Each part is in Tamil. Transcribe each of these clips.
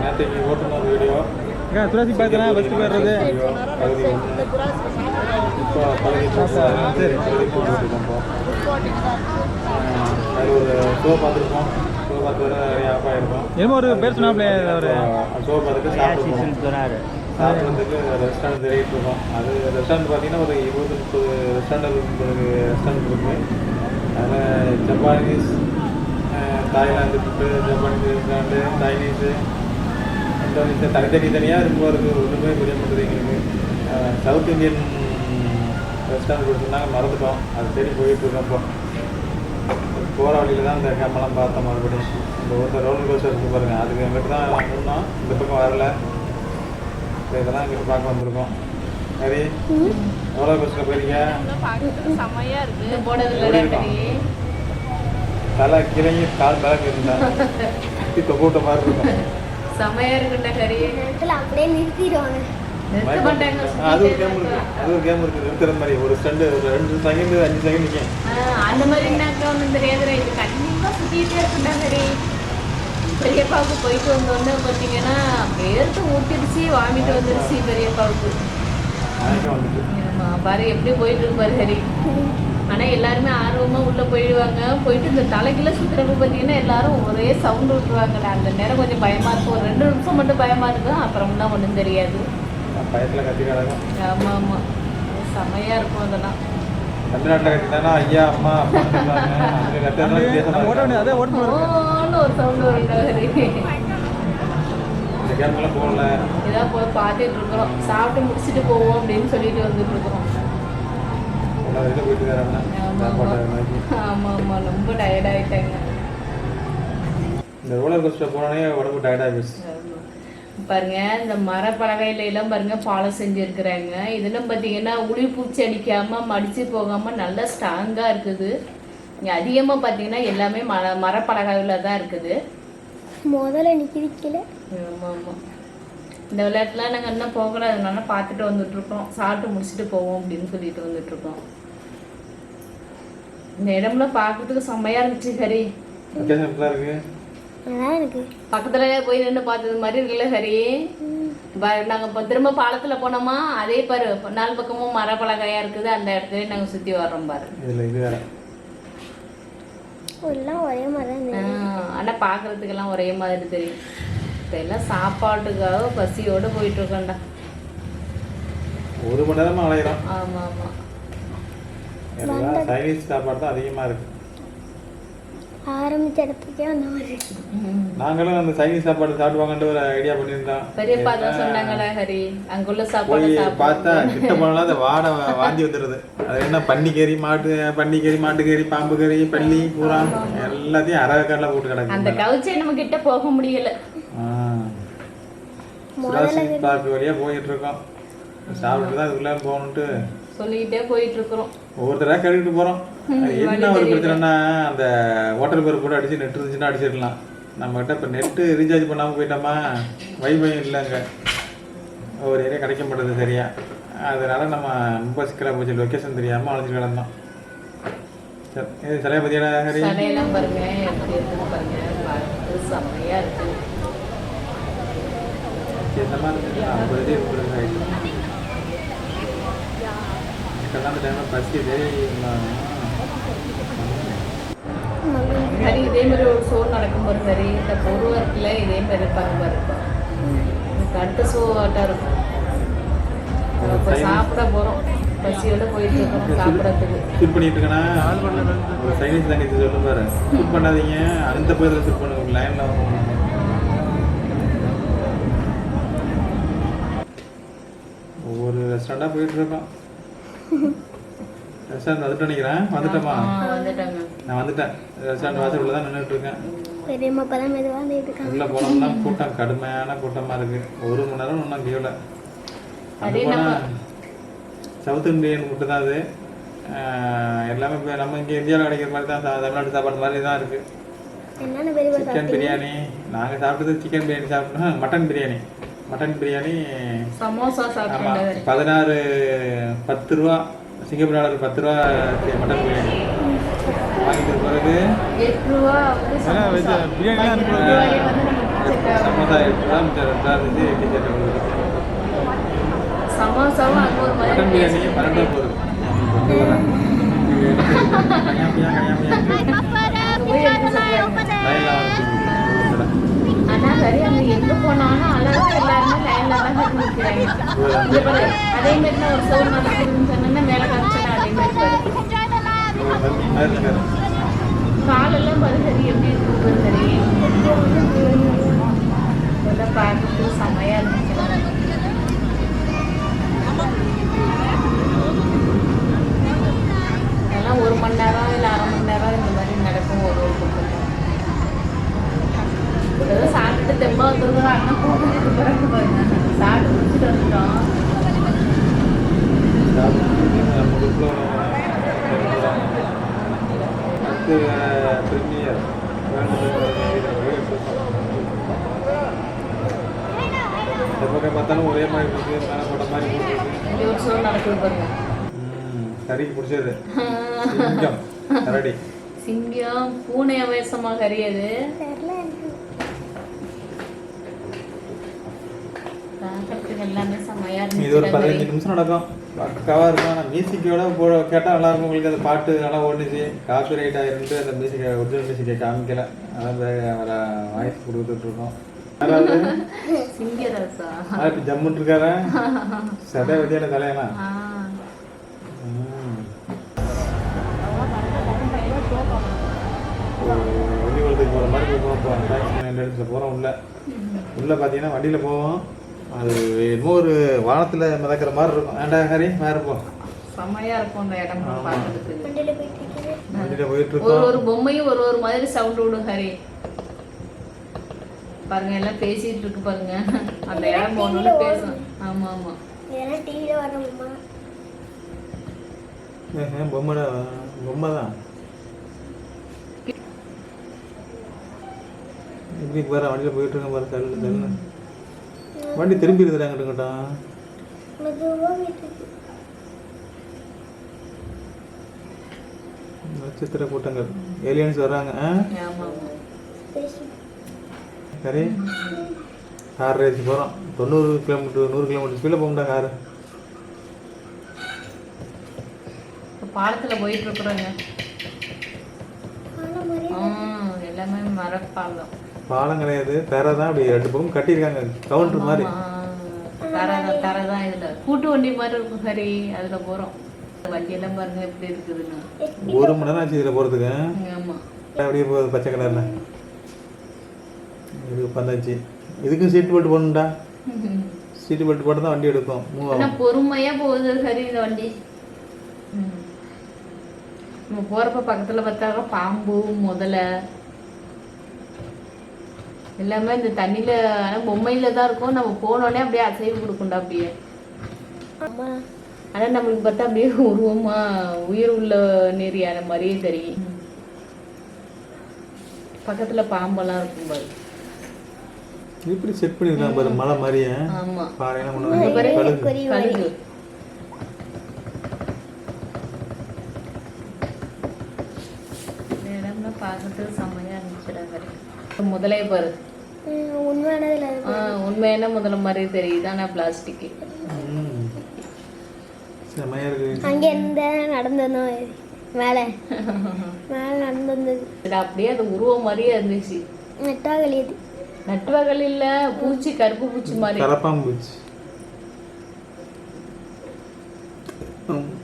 நேற்றுக்கு ஓட்டுன ஒரு வீடியோ துளசி பார்த்தனா ஃபஸ்ட்டு போயிடுறது வீடியோ பகுதி ஒன்று இப்போ பகுதி சரி. போட்டிருக்கோம் அது ஒரு ஷோ பார்த்துருக்கோம் ஷோ பார்த்து வர நிறைய ஆஃப் ஆகிருக்கோம் என்னமோ ஒரு பேர் சொன்னாப்ல ஒரு ஷோ பார்த்துட்டு சாப்பிட்டு சாப்பிட்றதுக்கு ரெஸ்டாரண்ட் தேடிட்டு இருக்கோம் அது ரெஸ்டாரண்ட் பார்த்தீங்கன்னா ஒரு இருபது முப்பது ரெஸ்டாரண்ட் ரெஸ்டாரண்ட் இருக்குது அதில் Japanese Thailand food Japanese restaurant Chinese Indonesia தனித்தனி தனியாக ரொம்ப இருக்குது ஒன்றுமே புரிய மாட்டேது எங்களுக்கு சவுத் இந்தியன் ரெஸ்டாரண்ட் கொடுத்துருந்தாங்க மறந்துட்டோம். அது தேடி போயிட்டு இருக்கோம் இப்போ போகிற வழியில் தான் இந்த கேமெல்லாம் பார்த்தோம் மறுபடியும். இந்த ஒருத்தர் ரோலர் கோஸ்டர் இருக்கு பாருங்க. அதுக்கு எங்கிட்ட தான் முன்னோம் இந்த பக்கம் வரல. இப்போ இதெல்லாம் இங்கிட்டு பார்க்க வந்திருக்கோம். சரி ரோலர் கோஸ்டர் போயிருக்கீங்க இருக்கும்? தலை கிழங்கி கால் மேலே இருந்தா தொக்கூட்ட மாதிரி இருக்கும். செம்மையா இருக்குண்டா கறி. நேரத்தில் அப்படியே நிறுத்திடுவாங்க. நிறுத்த மாட்டாங்க. ஆ, அது ஒரு கேம் இருக்கு. அது ஒரு கேம் இருக்கு. நிறுத்துற மாதிரி. ஒரு ஸ்டண்டு ஒரு ரெண்டு செகண்ட் அஞ்சு செகண்ட் நிற்கும் ஆ, அந்த மாதிரி எனக்கு ஒன்றும் தெரியாதுடா இது கண்டிப்பா சுத்திட்டே இருக்குண்டா கறி. பெரியப்பாவுக்கு போயிட்டு வந்தோடனே பார்த்தீங்கன்னா வேர்த்து ஊட்டிடுச்சு வாமிட்டு வந்துருச்சு பெரியப்பாவுக்கு. பாரு எப்படி போயிட்டு இருக்கு பாரு ஹரி ஆனா எல்லாருமே ஆர்வமா உள்ள போயிடுவாங்க. போயிட்டு இந்த தலைக்குள்ள சுத்துறப்ப பார்த்தீங்கன்னா எல்லாரும் ஒரே சவுண்ட் விட்டுருவாங்கடா அந்த நேரம் கொஞ்சம் பயமா இருக்கும் ஒரு ரெண்டு நிமிஷம் மட்டும் பயமா இருக்கும் அப்புறம் தான் ஒன்றும் தெரியாது பயத்தில் கத்தி கிடக்கும் ஆமா ஆமா. செமையா இருக்கும் அதெல்லாம். தமிழ்நாட்டில் ஐயா அம்மா ஒரு சவுண்ட் போகல. போய் பார்த்துட்டு இருக்கிறோம். சாப்பிட்டு முடிச்சுட்டு போவோம் அப்படின்னு சொல்லிட்டு வந்துட்டு இருக்கிறோம். ரொம்ப டயர்ட் ஆயிட்டாங்க. இந்த ரோலர் கோஸ்டர் போனோடனே உடம்பு பாருங்க இந்த மரப்பலகையில எல்லாம் பாருங்க பாலம் செஞ்சிருக்கிறாங்க. இதெல்லாம் பாத்தீங்கன்னா உளி பூச்சி அடிக்காம மடிச்சு போகாம நல்லா ஸ்ட்ராங்கா இருக்குது. இங்க அதிகமா பாத்தீங்கன்னா எல்லாமே மர மரப்பலகையில தான் இருக்குது. முதல்ல நிற்கிறிக்கல ஆமா ஆமா. இந்த விளையாட்டுலாம் நாங்க இன்னும் போகல. அதனால பார்த்துட்டு வந்துட்டு இருக்கோம் சாப்பிட்டு முடிச்சுட்டு போவோம் அப்படின்னு சொல்லிட்டு வந்துட்டு இருக்கோம் இந்த இடம்லாம் பார்க்கறதுக்கு செம்மையா இருந்துச்சு ஹரி. பக்கத்துல போய் நின்று பார்த்தது மாதிரி இருக்குல்ல ஹரி? ப- நாங்க திரும்ப பாலத்துல போனோமா அதே பாரு நாலு பக்கமும் மரப்பலகையா இருக்குது அந்த இடத்துல நாங்க சுத்தி வர்றோம் பாரு. ஒரே மாதிரி ஆனா பாக்குறதுக்கெல்லாம் ஒரே மாதிரி தெரியும் இப்ப எல்லாம் சாப்பாட்டுக்காக பசியோட போயிட்டு இருக்கோம்டா. ஒரு மணி அலையிறோம் ஆமா ஆமா. எல்லாம் சைனீஸ் சாப்பாடு தான் அதிகமாக இருக்கு. ஆரம்பிச்ச இடத்துக்கே அந்த மாதிரி. நாங்களும் அந்த சைனீஸ் சாப்பாடு சாப்பிடுவாங்கன்ட்டு ஒரு ஐடியா பண்ணியிருந்தோம் பெரியப்பா தான் சொன்னாங்கடா ஹரி அங்குள்ள சாப்பாடு பார்த்தா கிட்ட போனாலும் அந்த வாடை வாந்தி வந்துடுது அது என்ன பன்னிக்கறி மாட்டு பன்னிக்கறி மாட்டுக்கறி பாம்பு கறி பள்ளி பூரா எல்லாத்தையும் அரை கடலை போட்டு அந்த கிடக்கு கவுச்சை நம்ம கிட்ட போக முடியல. வழியாக போயிட்டு இருக்கோம். சாப்பிட்டு தான் அதுக்குள்ளே போகணுன்ட்டு சொல்லிக்கிட்டே போயிட்டு இருக்கிறோம் ஒவ்வொருத்தராக கேட்டுட்டு போகிறோம் என்ன ஒரு பிரச்சனைனா அந்த வாட்டர் பேர் கூட அடிச்சு நெட் இருந்துச்சுன்னா அடிச்சிடலாம் நம்மகிட்ட இப்போ நெட்டு ரீசார்ஜ் பண்ணாமல் போயிட்டோமா? வைஃபையும் இல்லைங்க. ஒரு ஏரியா கிடைக்க மாட்டேது சரியா. அதனால நம்ம ரொம்ப சிக்கலாக போச்சு. லொக்கேஷன் தெரியாமல் அழைச்சிட்டு கிடந்தோம். சரி இது சிலையை பற்றியா ஹரி சடையெல்லாம் பாருங்க எப்படி இருக்குது ஐம்பது எனக்கெல்லாம் அந்த டைமில் பசி தெரியுமா சரி இதே மாதிரி ஒரு ஷோ நடக்கும் பாரு சரி. இந்த பொருவத்தில் இதே மாதிரி இருப்பாங்க பாரு எனக்கு அடுத்த ஷோ ஆட்டா இருக்கும். இப்போ சாப்பிட போறோம். பசியோட போயிட்டு இருக்கோம். சாப்பிடறதுக்கு. ஷூட் பண்ணிட்டு இருக்கேனா? ஒரு சைனீஸ் தங்கச்சி சொல்லு பாரு. ஷூட் பண்ணாதீங்க. அந்த பேரில் ஷூட் பண்ணுங்க லைனில் ஒவ்வொரு ரெஸ்டாரண்டாக போயிட்டு இருக்கோம் ரெஸ்டாரண்ட் வந்துட்டு நினைக்கிறேன். வந்துட்டோமா? நான் வந்துட்டேன். ரெஸ்டாரண்ட் வாசல் தான் நின்றுட்டு இருக்கேன் பெரியம்மா இருக்காங்க. உள்ள போனோம்னா கூட்டம் கடுமையான கூட்டமா இருக்கு. ஒரு மணி நேரம் ஒன்றும் அங்கே அதே போனால் சவுத் இந்தியன் ஃபுட்டு தான் அது. எல்லாமே இப்போ நம்ம இங்கே இந்தியாவில் கிடைக்கிற மாதிரி தான் தமிழ்நாட்டு சாப்பாடு மாதிரி தான் இருக்கு. என்னென்ன பெரியம்மா சிக்கன் பிரியாணி. நாங்கள் சாப்பிட்டது சிக்கன் பிரியாணி சாப்பிட்டோம். மட்டன் பிரியாணி. மட்டன் பிரியாணி சமோசா சாப்பிட்டு பதினாறு பத்து ரூபா சிங்கப்பூர் டாலர் பத்து ரூபா மட்டன் பிரியாணி. வாங்கி வாங்கிட்டு பிறகு எட்டு ரூபா வந்து ஆனா, சமோசா. எட்டு வந்து ரூபா மிச்சம் ரெண்டாவது இது எட்டு சட்டை மட்டன் பிரியாணி taste பன்னெண்டு இருக்கு. போகுது. கொண்டு வரேன். இது எடுத்து சரி அங்க எங்க போனாலும் அழகாக எல்லாருமே லைனில் தான் கட்டி நிக்கிறாங்க. அதே மாதிரி நான் ஒரு சோறு நடக்குதுன்னு சொன்னா மேல காமிச்சேன் அதே மாதிரி பாரு ஒரு தம்பி காலெல்லாம் பாரு சரி எப்படி இருக்கு சரி. இதெல்லாம் பார்த்துட்டு செம்மையாக இருந்துச்சு. அதெல்லாம் ஒரு மணி நேரம் இல்லை அரை மணி நேரம் இந்த மாதிரி நடக்கும் ஒரு ஒரு பக்கம் ஏதோ சாப்பிட்டு தெம்பா வந்துருக்கோம் அண்ணன் போட்டு பிறகு பாருங்க சாப்பிட்டு முடிச்சுட்டு வந்துட்டோம் நம்ம குரூப்ல அடுத்து பிரீமியர் இந்த பக்கம் பார்த்தாலும் ஒரே மாதிரி இருக்கு மேலே போட்ட மாதிரி இருக்கு இங்கே நடக்குது பாருங்க. பிடிச்சது. சிங்கம் கரடி. சிங்கம் பூனை வேஷமாக பார்க்கறதுக்கு எல்லாமே செமையா இது ஒரு பதினஞ்சு நிமிஷம் நடக்கும். பக்காவாக இருக்கும். ஆனால் மியூசிக்கோட போ கேட்டால் நல்லா இருக்கும். உங்களுக்கு அந்த பாட்டு நல்லா ஓடுச்சு. காப்பி ரைட் ஆகிருந்து அந்த மியூசிக்கை ஒரிஜினல் மியூசிக்கை காமிக்கல. அதான் வேற வாய்ஸ் கொடுத்துட்டு இருக்கோம். அதாவது சிங்கரசா இப்போ ஜம்முன்னு இருக்காரா சதை வதியான தலையெல்லாம் ஆ. ம். வண்டி வளத்துக்கு போகிற மாதிரி போய் போகிறோம் டாக்ஸி போகிறோம் உள்ள. உள்ளே பார்த்தீங்கன்னா வண்டியில் போவோம். அது என்னமோ ஒரு வானத்தில் மிதக்கிற மாதிரி இருக்கும். ஏன்டா ஹரி வேறு போ. செமையா இருக்கும் அந்த இடம். பார்க்கறதுக்கு. வண்டியில போயிட்டு போயிட்டு ஒரு இருக்கோம். ஒரு பொம்மையும் ஒரு ஒரு மாதிரி சவுண்ட் விடும் ஹரி. பாருங்க எல்லாம் பேசிட்டு இருக்கு பாருங்க. அந்த இடம் போகணும்னு பேசும் ஆமா ஆமா. இதெல்லாம் டிவியில வரணுமா பொம்மை பொம்மை தான் எப்படி பாரு வண்டியில் போயிட்டு இருக்கேன் பாரு தள்ளு தள்ளு வண்டி திரும்பி இருக்குதா அங்கிட்டு இங்கிட்டும் மெதுவா போயிட்டு இருக்கு. நட்சத்திர கூட்டங்கள். ஏலியன்ஸ் வர்றாங்க ஆ? சரி கார் ரேஸ் போகிறோம் தொண்ணூறு கிலோமீட்டர் நூறு கிலோமீட்டர் ஸ்பீடில் போகமுடா காரு? இப்ப பாலத்துல போயிட்டு இருக்கிறோங்க. எல்லாமே மரப்பாலம். பாலம் கிடையாது. தரை தான் அப்படி ரெண்டு பக்கம் கட்டியிருக்காங்க. கவுண்டர் மாதிரி. தரதான் தரதான் இதுல. கூட்டு வண்டி மாதிரி இருக்கும் ஹரி அதுல போறோம். வண்டி எல்லாம் பாருங்க எப்படி இருக்குதுன்னு. ஒரு மணி நேரம் ஆச்சு இதில் போகிறதுக்கு ஆமா. அப்படியே போகுது பச்சை கலரில். இது பந்தாச்சு இதுக்கும் சீட் பெல்ட் போடணும்டா. சீட்டு பெல்ட் போட்டு தான் வண்டி எடுக்கும். மூவ். ஆனா ஆகும் பொறுமையா போகுது. ஹரி இந்த வண்டி. நம்ம போறப்ப பக்கத்துல பார்த்தாக்க பாம்பு முதல. எல்லாமே இந்த தண்ணியில ஆனா பொம்மையில தான் இருக்கும். நம்ம போனோடனே அப்படியே அசைவு கொடுக்கும்டா அப்படியே. ஆமா ஆனா நம்மளுக்கு பார்த்தா அப்படியே உருவமா உயிர் உள்ள நெறியான மாதிரியே தெரியும். பக்கத்துல பாம்பெல்லாம் இருக்கும் பாரு. இப்படி செட் பண்ணியிருக்காங்க பாரு மலை மாதிரியே. ஆமா. பாறையெல்லாம் கொண்டு கழுகு. பார்க்கறதுக்கு செம்மையா இருந்துச்சுடா பாரு. முதலே பாரு. உண்மையானதுல உண்மையான முதல்ல மாதிரி தெரியுது. ஆனா பிளாஸ்டிக் ம். செமையா இருக்கு. அங்க இருந்து நடந்து வந்தோம் மேல. மேல நடந்து வந்தது இது அப்படியே அது உருவம் மாதிரியே இருந்துச்சு. நெட்டா கழியுது நட்டுவகள் இல்ல பூச்சி கருப்பு பூச்சி மாதிரி. கரப்பாம்பூச்சி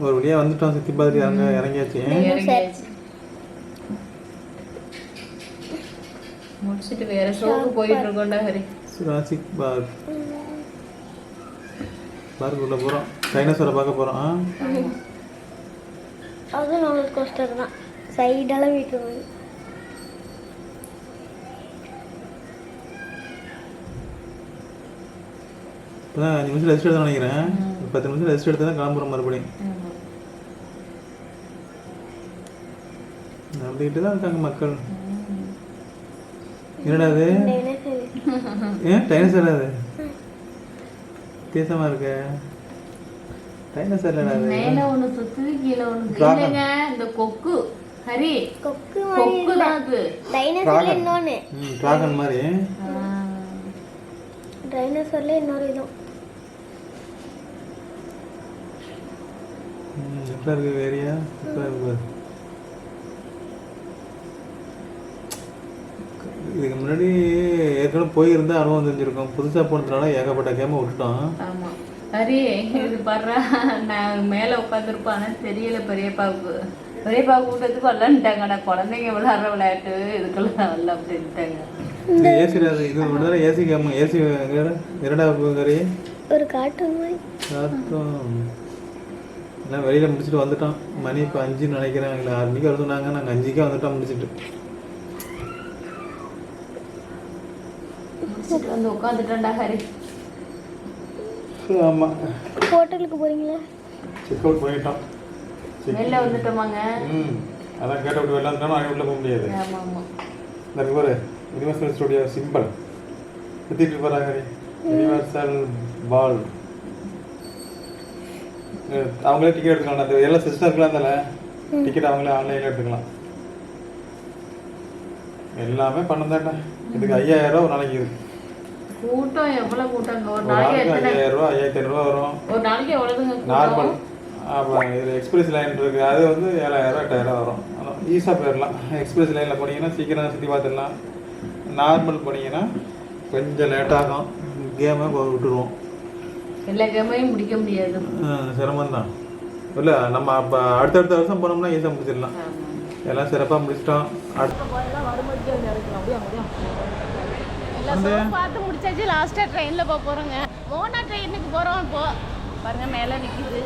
ஒரு வழியா வந்துட்டோம் சுத்தி பார்த்துட்டு அங்க இறங்கியாச்சு. இறங்கியாச்சு. முடிச்சிட்டு வேற ஷோக்கு போயிட்டு இருக்கோம்டா ஹரி. சுராசிக் பார்க் பார்க்குள்ள போகிறோம் டைனோசரை பார்க்க ஆ? அதுவும் ரோலர் கோஸ்டர் தான். சைடெல்லாம் வீட்டு இப்போ தான் அஞ்சு நிமிஷம் ரெஸ்ட் எடுத்து நினைக்கிறேன். பத்து நிமிஷம் ரெஸ்ட் எடுத்து தான் கிளம்புறோம் மறுபடியும். அப்படின்ட்டு தான் இருக்காங்க மக்கள். என்னடா அது? டைனோசர் ஏன் டைனோசர் அது? வித்தியாசமா இருக்க? டைனோசர் இல்லடா அது? மேல கீழே. இல்லைங்க இந்த கொக்கு. ஹரி கொக்கு மாதிரி கொக்கு தான் அது. இன்னொன்னு. டிராகன் மாதிரி. டைனோசர்ல இன்னொரு இதுவும் எப்படி இருக்கு வேறியா சூப்பராக இருக்கு? பாரு. இதுக்கு முன்னாடி ஏற்கனவே போயிருந்தா அனுபவம் தெரிஞ்சிருக்கும். புதுசாக போனதுனால ஏகப்பட்ட கேமை விட்டுட்டோம். ஆமா. ஹரி இது பாடுறா நான் மேல உட்காந்துருப்பானு தெரியல பெரியப்பாவுக்கு. பெரியப்பாவுக்கு கூட்டத்துக்கு வரலான்ட்டாங்கடா குழந்தைங்க விளையாடுற விளையாட்டு இதுக்கெல்லாம் வரல அப்படின்ட்டாங்க. இது ஏசி இது விடுதலை ஏசி கேம் ஏசி இரடா கறி ஒரு மாதிரி சாத்தம் எல்லாம் வெளியில் முடிச்சுட்டு வந்துட்டோம் மணி இப்போ அஞ்சுன்னு நினைக்கிறேன். இல்லை ஆறு மணிக்கு வர சொன்னாங்க நாங்கள் அஞ்சுக்கே வந்துட்டோம் முடிச்சுட்டு. வந்து ஹரி. ஆமாம் ஹோட்டலுக்கு போறீங்களா? செக் அவுட் பண்ணிட்டோம் Check- வெளில வந்துட்டோமாங்க. ம். அதான் கேட்ட விட்டு வெளில உள்ளே போக முடியாது. இந்த பாரு யூனிவர்சல் ஸ்டுடியோ சிம்பிள் சுற்றிட்டு போகிறாங்க யூனிவர்சல் பால் அவங்களே டிக்கெட் எடுத்துக்கலாம். அந்த எல்லாம் சிஸ்டம் இருக்கலாம் அதில் டிக்கெட் அவங்களே ஆன்லைனில் எடுத்துக்கலாம். எல்லாமே பண்ணதாண்டா இதுக்கு ஐயாயிரம் ரூபா ஒரு நாளைக்கு இது கூட்டம் எவ்வளவு கூட்டங்க ஒரு நாளைக்கு ஐயாயிரம் ரூபா ஐயாயிரத்தி ஐநூறுரூவா வரும். ஒரு நாளைக்கு எவ்வளவுங்க நார்மல். கூட்டம் அப்புறம் இதில் எக்ஸ்பிரஸ் லைன் இருக்கு. அது வந்து ஏழாயிரம் எட்டாயிரம் வரும். ஈஸியாக போயிடலாம். எக்ஸ்பிரஸ் லைனில் போனீங்கன்னா சீக்கிரம் சுற்றி பார்த்துடலாம். நார்மல் போனீங்கன்னா கொஞ்சம் லேட் ஆகும். கேமை விட்டுருவோம். எல்லா கேமையும் முடிக்க முடியாது. சிரமம் தான் இல்லை நம்ம அப்போ அடுத்தடுத்த வருஷம் போனோம்னா ஈஸியாக முடிச்சிடலாம். எல்லாம் சிறப்பாக முடிச்சிட்டோம். அடுத்த பார்த்து முடிச்சாச்சு. லாஸ்ட்டாக ட்ரெயினில் போக போகிறோங்க மோனா ட்ரெயினுக்கு போகிறோம் இப்போ. பாருங்க மேலே நிற்கிது